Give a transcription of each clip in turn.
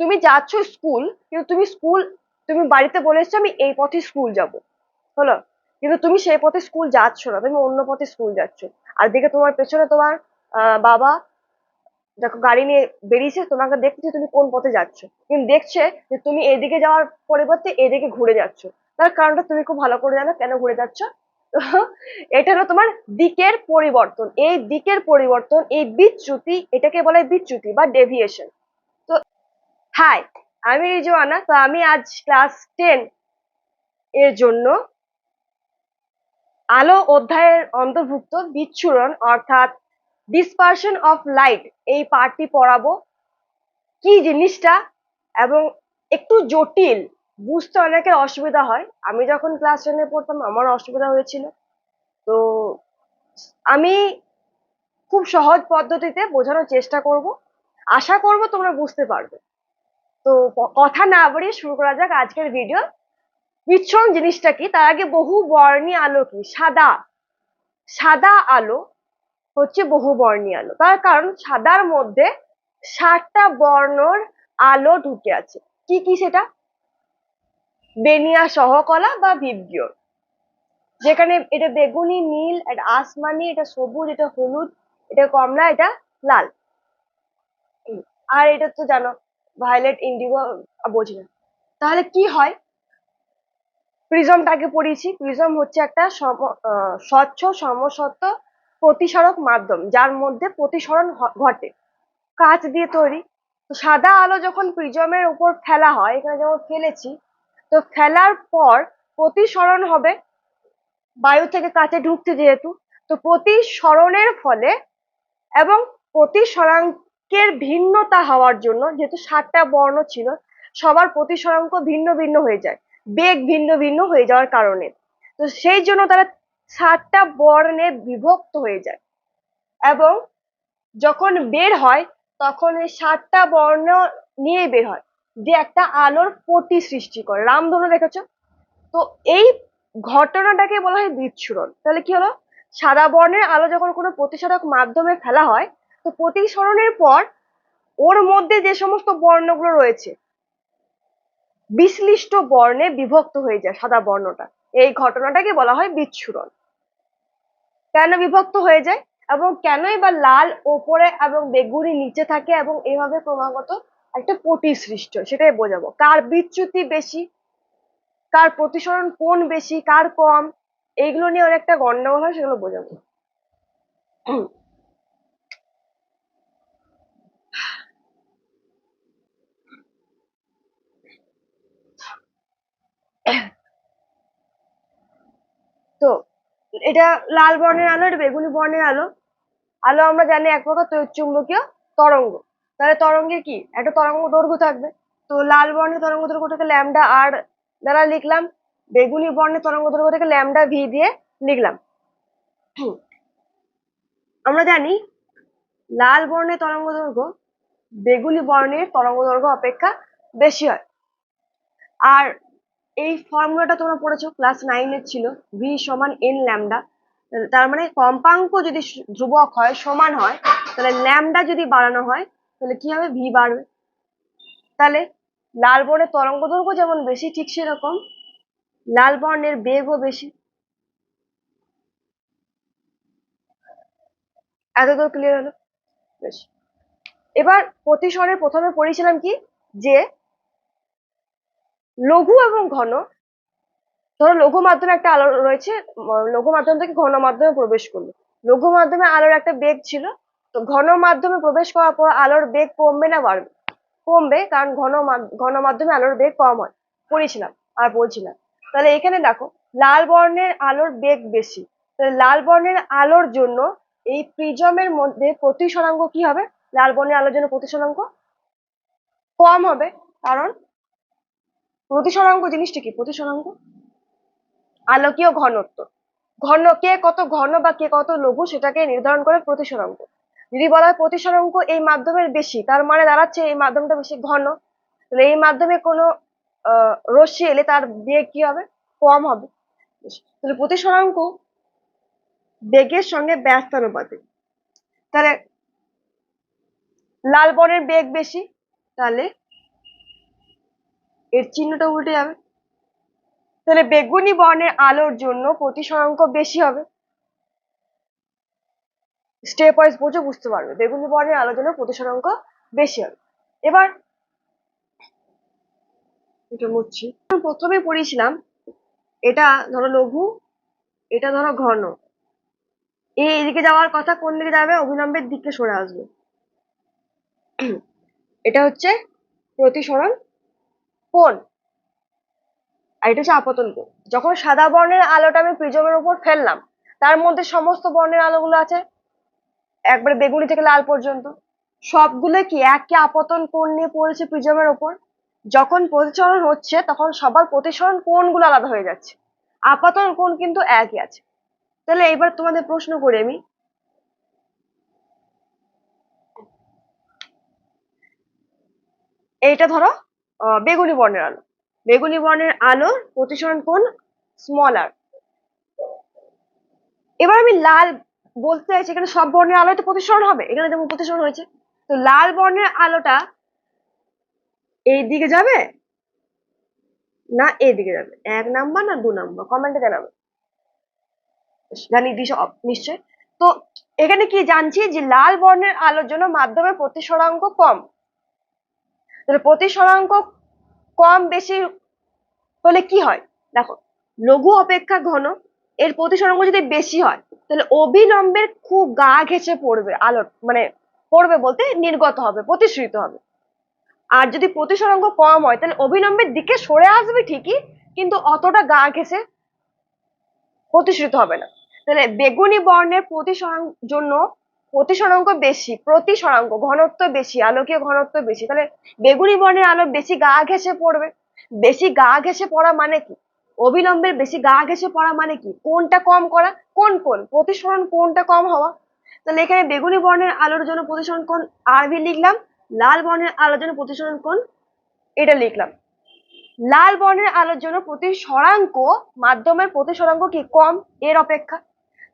তুমি যাচ্ছ স্কুল কিন্তু তুমি স্কুল তুমি বাড়িতে বলে এসছো, আমি এই পথে স্কুল যাব। হলো? কিন্তু তুমি সেই পথে স্কুল যাচ্ছ না, তুমি অন্য পথে স্কুল যাচ্ছ। আর দেখে তোমার পেছনে তোমার বাবা দেখো গাড়ি নিয়ে বেরিয়েছে, তোমাকে দেখছে তুমি কোন পথে যাচ্ছ। কিন্তু দেখছে যে তুমি এদিকে যাওয়ার পরিবর্তে এদিকে ঘুরে যাচ্ছ। তার কারণটা তুমি খুব ভালো করে জানো কেন ঘুরে যাচ্ছ? এটা হলো তোমার দিকের পরিবর্তন। এই দিকের পরিবর্তন, এই বিচ্যুতি, এটাকে বলে বিচ্যুতি বা ডেভিয়েশন হাই আমি রিজওয়ানা। তো আমি আজ ক্লাস টেন এর জন্য আলো অধ্যায়ের অন্তর্ভুক্ত বিচ্ছুরণ অর্থাৎ ডিসপারশন অফ লাইট এই পার্টটি পড়াবো। কি জিনিসটা? এবং একটু জটিল, বুঝতে অনেকের অসুবিধা হয়। আমি যখন ক্লাস টেনে পড়তাম, আমার অসুবিধা হয়েছিল। তো আমি খুব সহজ পদ্ধতিতে বোঝানোর চেষ্টা করব। আশা করব তোমরা বুঝতে পারবে। তো কথা না বাড়িয়ে শুরু করা যাক আজকের ভিডিও বিচ্ছরণ জিনিসটা কি? তার আগে বহু বর্ণী আলো কি? সাদা। সাদা আলো হচ্ছে বহু বর্ণী আলো। তার কারণ সাদার মধ্যে ষাটটা বর্ণর আলো ঢুকে আছে। কি কি সেটা? বেনিয়া সহকলা বা ভিবজিওর যেখানে এটা বেগুনি, নীল, এটা আসমানি, এটা সবুজ, এটা হলুদ, এটা কমলা, এটা লাল। আর এটা তো জানো ভায়োলেট ইন্ডিগো বোঝি না। তাহলে কি হয়? প্রিজমটাকে পড়িয়েছি। প্রিজম হচ্ছে একটা স্বচ্ছ, সমসত্ব প্রতিসরক মাধ্যম, যার মধ্যে প্রতিসরণ ঘটে। কাঁচ দিয়ে তৈরি। সাদা আলো যখন প্রিজমের উপর ফেলা হয়, এখানে যেমন ফেলেছি, তো ফেলার পর প্রতিসরণ হবে বায়ু থেকে কাঁচে ঢুকছে যেহেতু। তো প্রতিসরণের ফলে এবং প্রতিসরাঙ্কের ভিন্নতা হওয়ার জন্য যেহেতু সাতটা বর্ণ ছিল, সবার প্রতিসরাঙ্ক ভিন্ন ভিন্ন হয়ে যায়, বেগ ভিন্ন ভিন্ন হয়ে যাওয়ার কারণে। তো সেই জন্য তারা সাতটা বর্ণে বিভক্ত হয়ে যায়। এবং যখন বের হয়, তখন এই সাতটা বর্ণ নিয়ে বের হয়, যে একটা আলোর পটি সৃষ্টি করে। রামধনু দেখেছ? তো এই ঘটনাটাকে বলা হয় বিচ্ছুরণ। তাহলে কি হলো? সাদা বর্ণের আলো যখন কোনো প্রতিসরক মাধ্যমে ফেলা হয় তো প্রতিসরণের পর ওর মধ্যে যে সমস্ত বর্ণগুলো রয়েছে বিশ্লিষ্ট বর্ণে বিভক্ত হয়ে যায় সাদা বর্ণটা। এই ঘটনাটাকে বলা হয় বিচ্ছুরণ। কেন বিভক্ত হয়ে যায় এবং কেনই বা লাল ওপরে এবং বেগুনি নিচে থাকে এবং এভাবে ক্রমাগত একটা পটি সৃষ্টি সেটাই বোঝাবো। কার বিচ্যুতি বেশি, কার প্রতিসরণ কোন বেশি, কার কম, এইগুলো নিয়ে অনেকটা গন্ডগোল হয়, সেগুলো বোঝাবো। তো, এটা লাল বর্ণের আলো, এটা বেগুনি বর্ণের আলো। আলো আমরা জানি এক প্রকার চুম্বকীয় তরঙ্গ। তাহলে তরঙ্গের কি? একটা তরঙ্গ দৈর্ঘ্য থাকবে। তো লাল বর্ণের তরঙ্গ দৈর্ঘ্যটাকে ল্যামডা আর দ্বারা লিখলাম। বেগুনি বর্ণের তরঙ্গ দৈর্ঘ্যটাকে ল্যামডা ভি দিয়ে লিখলাম। আমরা জানি লাল বর্ণের তরঙ্গ দৈর্ঘ্য বেগুনি বর্ণের তরঙ্গ দৈর্ঘ্য অপেক্ষা বেশি হয়। আর এই ফর্মুলাটা তোমরা পড়েছো ক্লাস নাইনের ছিল ভি সমান এন ল্যামডা তার মানে কম্পাঙ্ক যদি ধ্রুবক হয়, সমান হয়, তাহলে ল্যামডা যদি বাড়ানো হয়, তাহলে কি হবে? ভি বাড়বে। তাহলে লাল বর্ণের তরঙ্গ দৈর্ঘ্য যেমন বেশি, ঠিক সেরকম। লাল বর্ণের বেগও বেশি। এতদূর ক্লিয়ার হলো? বেশ। এবার প্রতিসরের প্রথমে পড়েছিলাম কি? যে লঘু এবং ঘন। ধরো লঘু মাধ্যমে একটা আলো রয়েছে লঘু মাধ্যম থেকে ঘন মাধ্যমে প্রবেশ করল। লঘু মাধ্যমে আলোর একটা বেগ ছিল, তো ঘন মাধ্যমে প্রবেশ করার পর আলোর বেগ কমবে না বাড়বে? কমবে, কারণ ঘন ঘন মাধ্যমে আলোর বেগ কম হয়। পড়েছিলাম, আর বলছিলাম। তাহলে এখানে দেখো, লাল বর্ণের আলোর বেগ বেশি। তাহলে লাল বর্ণের আলোর জন্য এই প্রিজমের মধ্যে প্রতিসরাঙ্ক কি হবে? লাল বর্ণের আলোর জন্য প্রতিসরাঙ্ক কম হবে, কারণ প্রতিসরাঙ্ক জিনিসটা কি? প্রতিসরাঙ্ক? আলোকীয় ঘনত্ব। ঘন কে কত ঘন বা কে কত লঘু সেটাকে নির্ধারণ করে প্রতিসরাঙ্ক। যদি বলা হয় প্রতিসরাঙ্ক এই মাধ্যমের বেশি, তার মানে দাঁড়াচ্ছে এই মাধ্যমটা বেশি ঘন। তাহলে এই মাধ্যমে কোনো রশ্মি এলে তার বেগ কি হবে? কম হবে। তাহলে প্রতিসরাঙ্ক বেগের সঙ্গে ব্যস্তানুপাতে তাহলে লাল বর্ণের বেগ বেশি, তাহলে এর চিহ্নটা উল্টে যাবে। তাহলে বেগুনি বর্ণের আলোর জন্য প্রতিসরাঙ্ক বেশি হবে। স্টেপ ওয়াইজ বুঝে, বুঝতে পারবে। বেগুনি বর্ণের আলোর জন্য প্রতিসরাঙ্ক বেশি হবে। এবার এটা মুছছি। প্রথমে পড়িয়েছিলাম, এটা ধরো লঘু, এটা ধরো ঘন। এই এদিকে যাওয়ার কথা কোন দিকে যাবে? অবিলম্বের দিকে সরে আসবে। এটা হচ্ছে প্রতিসরণ কোণ আর এটা হচ্ছে আপতন কোণ। যখন সাদা বর্ণের আলোটা আমি প্রিজমের উপর ফেললাম, তার মধ্যে সমস্ত বর্ণের আলোগুলো আছে? একবারে বেগুনি থেকে লাল পর্যন্ত। সবগুলো কি একই আপতন কোণ নিয়ে পড়েছে প্রিজমের ওপর যখন প্রতিসরণ হচ্ছে, তখন সবার প্রতিসরণ কোণগুলো আলাদা হয়ে যাচ্ছে। আপাতন কোণ কিন্তু একই আছে। তাহলে এবার তোমাদের প্রশ্ন করি আমি। এইটা ধরো। বেগুনি বর্ণের আলো। বেগুনি বর্ণের আলো প্রতিসরণ কোণ স্মল আর এবার আমি লাল বলতে চাইছি, এখানে সব বর্ণের আলোয় তো প্রতিসরণ হবে? এখানে যেমন প্রতিসরণ হয়েছে। তো লাল বর্ণের আলোটা এই দিকে যাবে না এই দিকে যাবে? এক নাম্বার না দু নাম্বার? কমেন্টে জানাবে। জানি দিস নিশ্চয় তো এখানে কি জানছি যে লাল বর্ণের আলোর জন্য মাধ্যমে প্রতিসরাঙ্ক কম। তাহলে প্রতিসরাঙ্ক কম বেশি হলে কি হয়? দেখো, লঘু অপেক্ষা ঘন, এর প্রতিসরাঙ্ক যদি বেশি হয়, তাহলে অবিলম্বের খুব গা ঘেঁষে পড়বে, আলোর মানে পড়বে বলতে নির্গত হবে, প্রতিশ্রিত হবে। আর যদি প্রতিসরাঙ্ক কম হয়, তাহলে অবিলম্বের দিকে সরে আসবে ঠিকই, কিন্তু অতটা গা ঘেঁষে প্রতিশ্রিত হবে না। তাহলে বেগুনি বর্ণের প্রতিসরাঙ্ক জন্য প্রতিসরাঙ্ক বেশি, প্রতিসরাঙ্ক, ঘনত্ব বেশি, আলোকীয় ঘনত্ব বেশি। তাহলে বেগুনি বর্ণের আলো বেশি গা ঘেঁষে পড়বে। বেশি গা ঘেঁষে পড়া মানে কি? অবিলম্বের বেশি গা ঘেঁষে পড়া মানে কি? কোনটা কম করা? কোন কোন? প্রতিসরণ কোনটা কম হওয়া? তাহলে এখানে বেগুনি বর্ণের আলোর জন্য প্রতিসরণ কোণ আরবি লিখলাম? লাল বর্ণের আলোর জন্য প্রতিসরণ কোণ এটা লিখলাম। লাল বর্ণের আলোর জন্য প্রতিসরাঙ্ক মাধ্যমের প্রতিসরাঙ্ক কি কম? এর অপেক্ষা।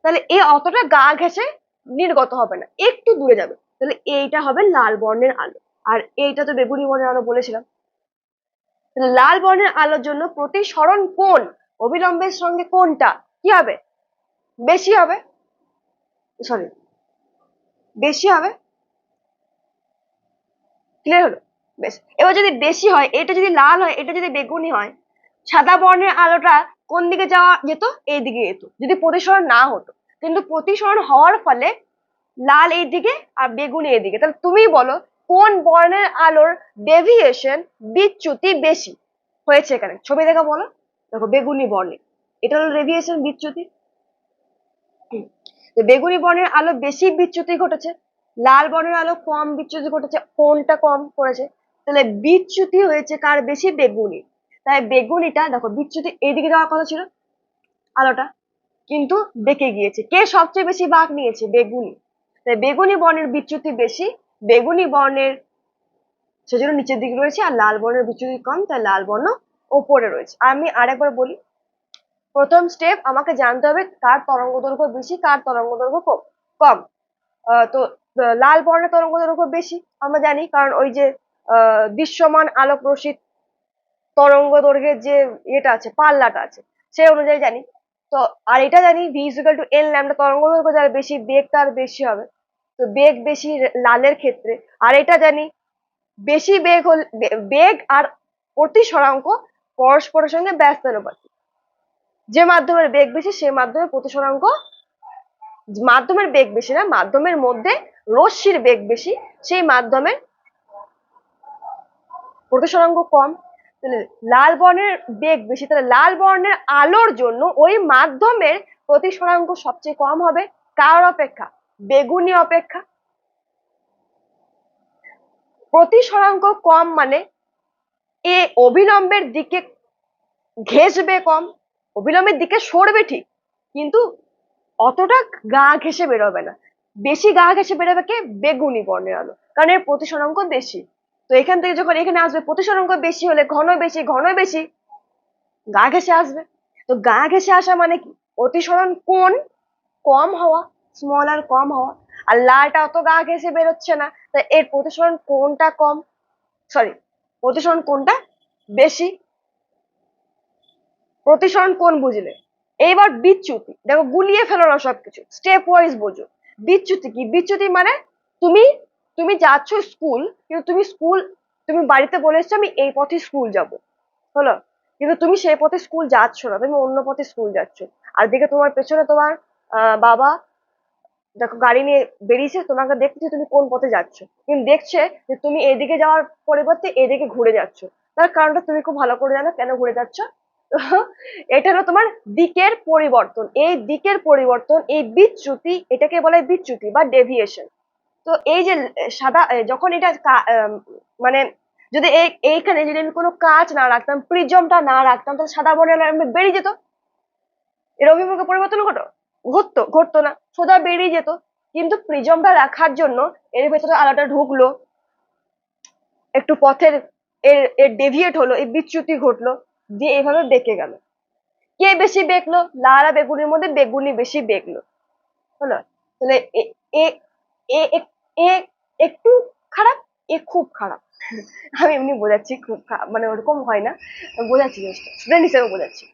তাহলে এ অতটা গা ঘেঁষে নির্গত হবে না, একটু দূরে যাবে। তাহলে এইটা হবে লাল বর্ণের আলো। আর এইটা তো বেগুনি বর্ণের আলো বলেছিলাম। তাহলে লাল বর্ণের আলোর জন্য প্রতিসরণ কোণ অবিলম্বের সঙ্গে কোনটা? কি হবে? বেশি হবে? সরি বেশি হবে? ক্লিয়ার হলো? বেশ, এবার যদি বেশি হয়, এটা যদি লাল হয়, এটা যদি বেগুনি হয়, সাদা বর্ণের আলোটা কোন দিকে যাওয়া যেত? এই দিকে যেত। যদি প্রতিসরণ না হতো। কিন্তু প্রতিসরণ হওয়ার ফলে লাল এই দিকে আর বেগুনি এদিকে তাহলে তুমি বলো, কোন বর্ণের আলোর ডেভিয়েশন বিচ্যুতি বেশি? হয়েছে এখানে। ছবি দেখা বলো। দেখো, বেগুনি বর্ণে। এটা হলো ডেভিয়েশন বিচ্যুতি। বেগুনি বর্ণের আলো বেশি বিচ্যুতি ঘটেছে, লাল বর্ণের আলো কম বিচ্যুতি ঘটেছে, কোনটা কম করেছে? তাহলে বিচ্যুতি হয়েছে কার বেশি? বেগুনি। তাই বেগুনিটা, দেখো, বিচ্যুতি এইদিকে যাওয়ার কথা ছিল, আলোটা। কিন্তু বেঁকে গিয়েছে। কে সবচেয়ে বেশি বাঁক নিয়েছে? বেগুনি। তাই বেগুনি বর্ণের বিচ্যুতি বেশি। বেগুনি বর্ণের সেজন্য নিচের দিকে রয়েছে আর লাল বর্ণের বিচ্যুতি কম, তাই লাল বর্ণ ওপরে রয়েছে। আমি আরেকবার বলি, প্রথম স্টেপ আমাকে জানতে হবে কার তরঙ্গ দৈর্ঘ্য বেশি, কার তরঙ্গ দৈর্ঘ্য কম। কম। তো লাল বর্ণের তরঙ্গ দৈর্ঘ্য বেশি, আমরা জানি, কারণ ওই যে দৃশ্যমান আলোক রশ্মির তরঙ্গ দৈর্ঘ্যের যে ইয়েটা আছে, পাল্লাটা আছে, সেই অনুযায়ী জানি। তো, আর এটা জানি V is equal to N lambda তরঙ্গ দৈর্ঘ্য যার বেশি বেগ তার বেশি হবে। তো বেগ বেশি লালের ক্ষেত্রে, আর এটা জানি বেশি বেগ হল বেগ আর প্রতিসরাঙ্ক পরস্পরের সঙ্গে ব্যস্তানুপাতিক যে মাধ্যমের বেগ বেশি, সে মাধ্যমে প্রতিসরাঙ্ক মাধ্যমের বেগ বেশি না, মাধ্যমের মধ্যে রশ্মির বেগ বেশি, সেই মাধ্যমের প্রতিসরাঙ্ক কম। তাহলে লাল বর্ণের বেগ বেশি, তাহলে লাল বর্ণের আলোর জন্য ওই মাধ্যমের প্রতিসরাঙ্ক সবচেয়ে কম হবে। কার অপেক্ষা? বেগুনি অপেক্ষা। প্রতিসরাঙ্ক কম মানে এ অবিলম্বের দিকে ঘেঁষবে কম, অবিলম্বের দিকে সরবে ঠিক, কিন্তু অতটা গা ঘেঁষে বেরোবে না। বেশি গা ঘেঁষে বেরোবে কে? বেগুনি বর্ণের আলো। কারণ এর প্রতিসরাঙ্ক বেশি। তো এখান থেকে যখন এখানে আসবে প্রতিসরাঙ্ক বেশি হলে ঘন বেশি ঘন বেশি, গা ঘেঁষে আসবে। তো গা ঘেঁষে আসা মানে কি? প্রতিসরণ কোন কম হওয়া স্মল আর কম হওয়া। আর লালটা অত গা ঘেঁষে বেরোচ্ছে না, তাই এর প্রতিসরণ কোনটা কম সরি প্রতিসরণ কোনটা বেশি। প্রতিসরণ কোন বুঝলে? এইবার বিচ্যুতি, দেখো গুলিয়ে ফেলো না সবকিছু স্টেপ ওয়াইজ বোঝো। বিচ্যুতি কি? বিচ্যুতি মানে তুমি তুমি যাচ্ছ স্কুল কিন্তু তুমি স্কুল তুমি বাড়িতে বলে এসছো, আমি এই পথে স্কুল যাব। হলো? কিন্তু তুমি সেই পথে স্কুল যাচ্ছ না, তুমি অন্য পথে স্কুল যাচ্ছ। আর দেখে তোমার পেছনে তোমার বাবা দেখো গাড়ি নিয়ে বেরিয়েছে, তোমাকে দেখছে তুমি কোন পথে যাচ্ছ। কিন্তু দেখছে যে তুমি এদিকে যাওয়ার পরিবর্তে এদিকে ঘুরে যাচ্ছ। তার কারণটা তুমি খুব ভালো করে জানো কেন ঘুরে যাচ্ছ। এটা হলো তোমার দিকের পরিবর্তন। এই দিকের পরিবর্তন, এই বিচ্যুতি, এটাকে বলে বিচ্যুতি বা ডেভিয়েশন তো এই যে সাদা যখন এটা মানে যদি এই, এইখানে যদি আমি কোনো কাজ না রাখতাম, প্রিজমটা না রাখতাম, তাহলে সাদা বর্ণের বেরিয়ে যেত। এর অভিমুখে পরিবর্তন ঘটো ঘটতো ঘটতো না, সোজা বেরিয়ে যেত। কিন্তু প্রিজমটা রাখার জন্য এর ভেতরে আলোটা ঢুকলো, একটু পথের, এর এর ডেভিয়েট হলো, এই বিচ্যুতি ঘটলো, দিয়ে এভাবে বেঁকে গেল। কে বেশি বেঁকলো? লাল বেগুনির মধ্যে বেগুনি বেশি বেঁকলো। হলো? তাহলে এ- এ- একটু খারাপ, এ খুব খারাপ। আমি এমনি বোঝাচ্ছি, খুব মানে ওরকম হয় না। বোঝাচ্ছি জিনিসটা স্টুডেন্ট হিসেবে বোঝাচ্ছি।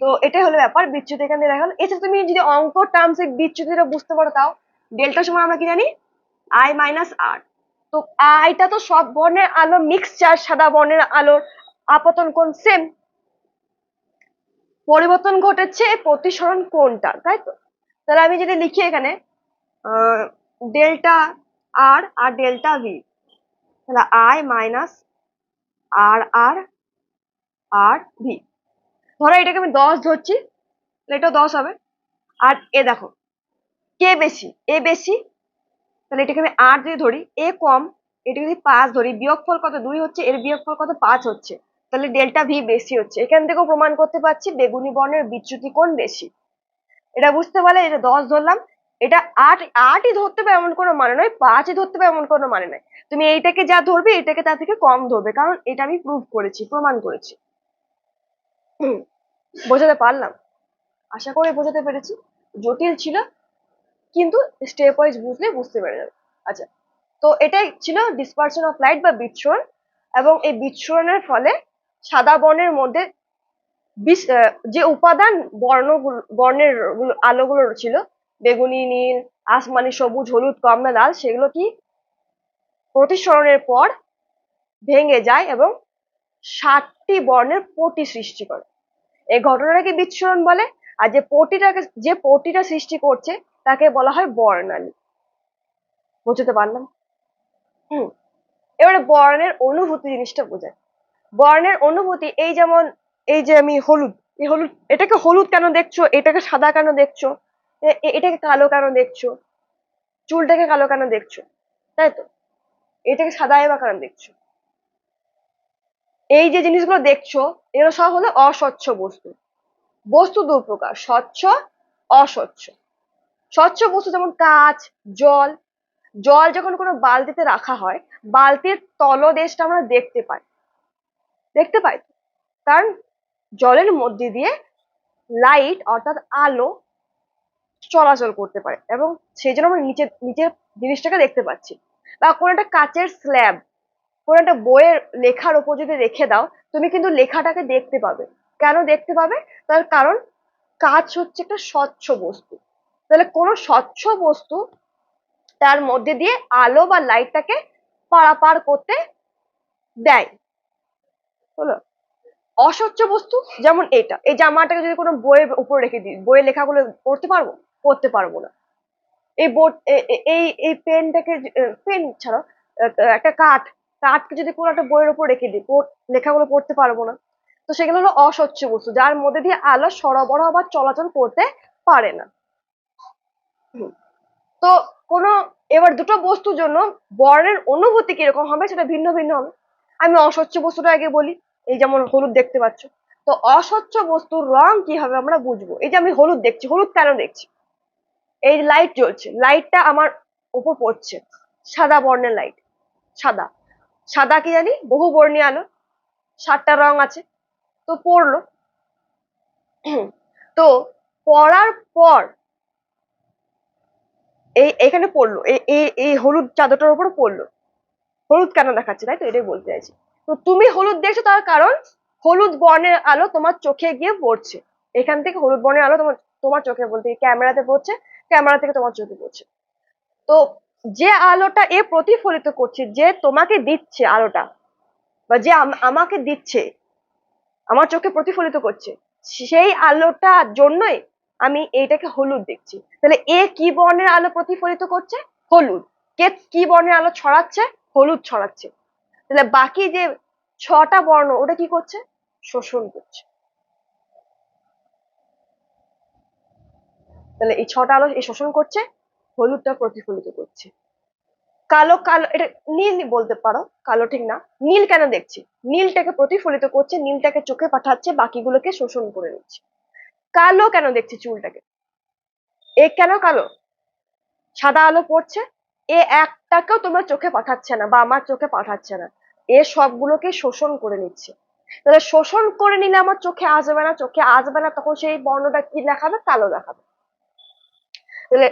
তো এটাই হলো ব্যাপার, বিচ্যুতি এখান দেখা এছাড়া তুমি যদি অঙ্ক টার্মস বিচ্যুতিটা বুঝতে পারো তাও ডেল্টা সময় আমরা কি জানি? আই মাইনাস আর তো আইটা তো সব বর্ণের আলো মিক্সচার সাদা বর্ণের আলোর আপতন কোণ সেম পরিবর্তন ঘটেছে প্রতিসরণ কোণটা তাই তো? তাহলে আমি যদি লিখি এখানে delta R R delta V তাহলে I minus R R R V ধরো এটাকে আমি দশ ধরছি এটা দশ হবে। আর এ দেখো, কে বেশি? এ বেশি, তাহলে এটাকে আমি আট দিয়ে ধরি। এ কম, এটাকে যদি পাঁচ ধরি, বিয়োগফল কত? দুই হচ্ছে, এর বিয়োগফল কত? পাঁচ হচ্ছে। তাহলে ডেল্টা ভি বেশি হচ্ছে। এখান থেকেও প্রমাণ করতে পারছি, বেগুনি বর্ণের বিচ্যুতি কোণ বেশি। এটা বুঝতে পারলে, এটা দশ ধরলাম এটা আট, আটই ধরতে হবে এমন কোনো মানে নয়, পাঁচই ধরতে হবে এমন কোনো মানে নয়। তুমি এইটাকে যা ধরবে এটাকে তার থেকে কম ধরবে, কারণ এটা আমি প্রুভ করেছি, প্রমাণ করেছি। বোঝাতে পারলাম? আশা করি বোঝাতে পেরেছি। জটিল ছিল, কিন্তু স্টেপ ওয়াইজ বুঝলে বুঝতে পেরে যাবে। আচ্ছা তো এটাই ছিল ডিসপারশন অফ লাইট বা বিচ্ছুরণ, এবং এই বিচ্ছুরণের ফলে সাদা বর্ণের মধ্যে যে উপাদান বর্ণগুলো, বর্ণের গুলো- আলোগুলো ছিল বেগুনি, নীল, আসমানি, সবুজ, হলুদ, কমলা, লাল, সেগুলো কি? প্রতিসরণের পর ভেঙে যায় এবং ষাটটি বর্ণের পটি সৃষ্টি করে। এই ঘটনাটাকে বিচ্ছুরণ বলে? আর যে পটিটাকে, যে পটিটা সৃষ্টি করছে, তাকে বলা হয় বর্ণালী। বুঝতে পারলাম? হুম। এবারে বর্ণের অনুভূতি জিনিসটা বোঝায় বর্ণের অনুভূতি, এই যেমন, এই যে আমি হলুদ, এই হলুদ, এটাকে হলুদ কেন দেখছ? এটাকে সাদা কেন দেখছ? এটাকে কালো কেন দেখছ? চুলটাকে কালো কেন দেখছ? তাই তো? এটাকে সাদা বা কেন দেখছ? এই যে জিনিসগুলো দেখছ, এগুলো সব হলো অস্বচ্ছ বস্তু। বস্তু দু প্রকার স্বচ্ছ, অস্বচ্ছ। স্বচ্ছ বস্তু যেমন কাঁচ, জল। জল যখন কোনো বালতিতে রাখা হয়, বালতির তলদেশটা আমরা দেখতে পাই। দেখতে পাই কারণ জলের মধ্যে দিয়ে লাইট অর্থাৎ আলো চলাচল করতে পারে এবং সেই জন্য আমরা নিচে নিচের জিনিসটাকে দেখতে পাচ্ছি। বা কোনো একটা কাচের স্ল্যাব কোনো একটা বইয়ের লেখার ওপর যদি রেখে দাও, তুমি কিন্তু লেখাটাকে দেখতে পাবে। কেন দেখতে পাবে? তার কারণ কাঁচ হচ্ছে একটা স্বচ্ছ বস্তু। তাহলে কোনো স্বচ্ছ বস্তু তার মধ্যে দিয়ে আলো বা লাইটটাকে পারাপার করতে দেয়। হলো? অস্বচ্ছ বস্তু যেমন এটা। এই জামাটাকে যদি কোনো বইয়ের উপর রেখে দিই, বইয়ের লেখাগুলো পড়তে পারব? পড়তে পারব না। এই বোর্ড এই এই পেনটাকে পেন ছাড়াও একটা কাঠ কাঠকে যদি কোনো একটা বইয়ের উপর রেখে দিই লেখাগুলো পড়তে পারব না। তো সেগুলো হলো অস্বচ্ছ বস্তু, যার মধ্যে দিয়ে আলো সরবরাহ বা চলাচল করতে পারে না। তো কোনো, এবার দুটো বস্তুর জন্য বর্ণের অনুভূতি কীরকম হবে সেটা ভিন্ন ভিন্ন হবে। আমি অস্বচ্ছ বস্তুটা আগে বলি, এই যেমন হলুদ দেখতে পাচ্ছ। তো অস্বচ্ছ বস্তুর রং কি হবে আমরা বুঝব? এই যে আমি হলুদ দেখছি, হলুদ কেন দেখছি? এই লাইট জ্বলছে। লাইটটা আমার উপর পড়ছে। সাদা বর্ণের লাইট সাদা। সাদা কি জানি? বহু বর্ণী আলো। সাতটা রং আছে। তো পড়ল। তো পড়ার পর এই, এখানে পড়ল। এই হলুদ চাদরটার উপর পড়ল। হলুদ কেন দেখাচ্ছে? তাই তো এটাই বলতে চাইছি। তো তুমি হলুদ দেখছ তার কারণ হলুদ বর্ণের আলো তোমার চোখে গিয়ে পড়ছে। এখান থেকে হলুদ বর্ণের আলো তোমার তোমার চোখে বলতে ক্যামেরাতে পড়ছে। ক্যামেরা থেকে তোমার চোখে পড়ছে। তো যে আলোটা এ প্রতিফলিত করছে, যে তোমাকে দিচ্ছে আলোটা, বা যে আম- আমাকে দিচ্ছে, আমার চোখে প্রতিফলিত করছে, সেই আলোটার জন্যই আমি এইটাকে হলুদ দেখছি। তাহলে এ কি বর্ণের আলো প্রতিফলিত করছে? হলুদ। কে কি বর্ণের আলো ছড়াচ্ছে? হলুদ ছড়াচ্ছে। তাহলে বাকি যে ছটা বর্ণ, ওটা কি করছে? শোষণ করছে। তাহলে এই ছটা আলো এই শোষণ করছে হলুদটা প্রতিফলিত করছে। কালো কালো, এটা নীল বলতে পারো, কালো ঠিক না। নীল কেন দেখছি? নীলটাকে প্রতিফলিত করছে, নীলটাকে চোখে পাঠাচ্ছে, বাকিগুলোকে শোষণ করে নিচ্ছে। কালো কেন দেখছি চুলটাকে? এ কেন কালো? সাদা আলো পড়ছে, এ একটাকেও তোমার চোখে পাঠাচ্ছে না বা আমার চোখে পাঠাচ্ছে না। এ সবগুলোকে শোষণ করে নিচ্ছে। তাহলে শোষণ করে নিলে আমার চোখে আসবে না, চোখে আসবে না, তখন সেই বর্ণটা কি দেখাবে? কালো দেখাবে। তাহলে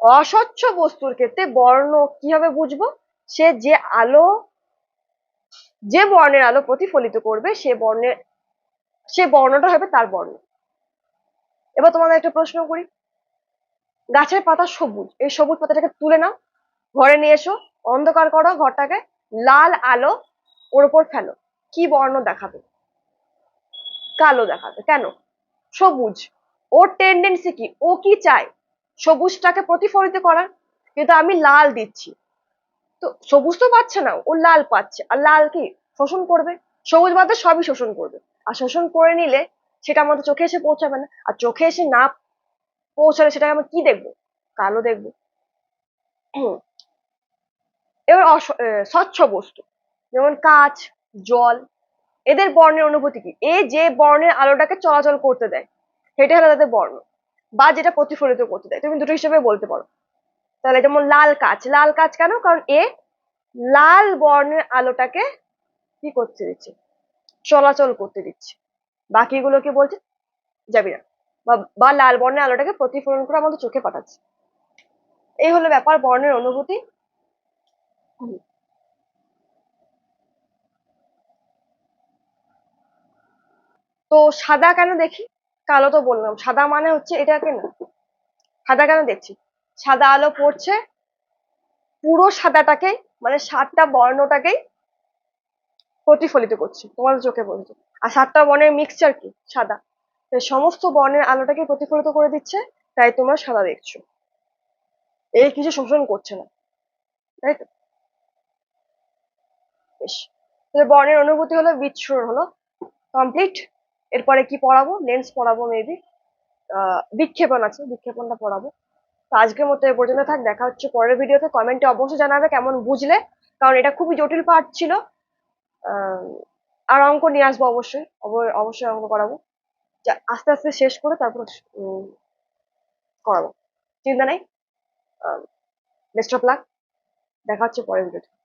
অস্বচ্ছ বস্তুর ক্ষেত্রে বর্ণ কীভাবে বুঝব? সে যে আলো, যে বর্ণের আলো প্রতিফলিত করবে, সে বর্ণের, সে বর্ণটা হবে তার বর্ণ। এবার তোমাদের একটা প্রশ্ন করি। গাছের পাতা সবুজ, এই সবুজ পাতাটাকে তুলে নাও, ঘরে নিয়ে এসো, অন্ধকার করো, ঘরটাকে লাল আলো ওর উপর ফেলো। কি বর্ণ দেখাবে? কালো দেখাবে। কেন? সবুজ। ওর টেন্ডেন্সি কি? ও কি চায়? সবুজটাকে প্রতিফলিত করার, কিন্তু আমি লাল দিচ্ছি। তো সবুজ তো পাচ্ছে না, ও লাল পাচ্ছে। আর লাল কি? শোষণ করবে? সবুজ মাত্র সবই শোষণ করবে। আর শোষণ করে নিলে সেটা আমাদের চোখে এসে পৌঁছাবে না। আর চোখে এসে না পৌঁছালে সেটাকে আমরা কি দেখব? কালো দেখব। এবার স্বচ্ছ বস্তু। যেমন কাঁচ, জল, এদের বর্ণের অনুভূতি কি? এ যে বর্ণের আলোটাকে চলাচল করতে দেয় সেটা হলো তাদের বর্ণ। বা যেটা প্রতিফলিত করতে দেয়। তুমি দুটো হিসেবে বলতে পারো। তাহলে যেমন লাল কাঁচ লাল কাঁচ কেন? কারণ এ লাল বর্ণের আলোটাকে কি করতে দিচ্ছে? চলাচল করতে দিচ্ছে। বাকিগুলো কি বলছে? যাবি না বা লাল বর্ণের আলোটাকে প্রতিফলন করে আমাদের চোখে পাঠাচ্ছে। এই হলো ব্যাপার, বর্ণের অনুভূতি। তো সাদা কেন দেখি? কালো তো বললাম, সাদা মানে হচ্ছে এটাকে না, সাদা কেন দেখছি? সাদা আলো পড়ছে, পুরো সাদাটাকে মানে সাতটা বর্ণটাকেই প্রতিফলিত করছে তোমাদের চোখে পড়ছে আর সাতটা বর্ণের মিক্সচার কি? সাদা। সমস্ত বর্ণের আলোটাকে প্রতিফলিত করে দিচ্ছে, তাই তোমরা সাদা দেখছ। এই কিছু শোষণ করছে না, তাই তো? বেশ। বর্ণের অনুভূতি হলো, বিচ্ছুরণ হলো কমপ্লিট এরপরে কি পড়াবো? লেন্স পড়াবো মেবি বিক্ষেপণ আছে, বিক্ষেপণটা পড়াবো। তো আজকের মতো এ পর্যন্ত থাক, দেখা হচ্ছে পরের ভিডিওতে। কমেন্টে অবশ্যই জানাবে কেমন বুঝলে, কারণ এটা খুবই জটিল পার্ট ছিল। আর অঙ্ক নিয়ে আসব অবশ্যই, অব- অবশ্যই অঙ্ক করাবো। আস্তে আস্তে শেষ করে তারপর করাবো। চিন্তা নেই? বেস্ট অফ লাক দেখা হচ্ছে পরের ভিডিওতে।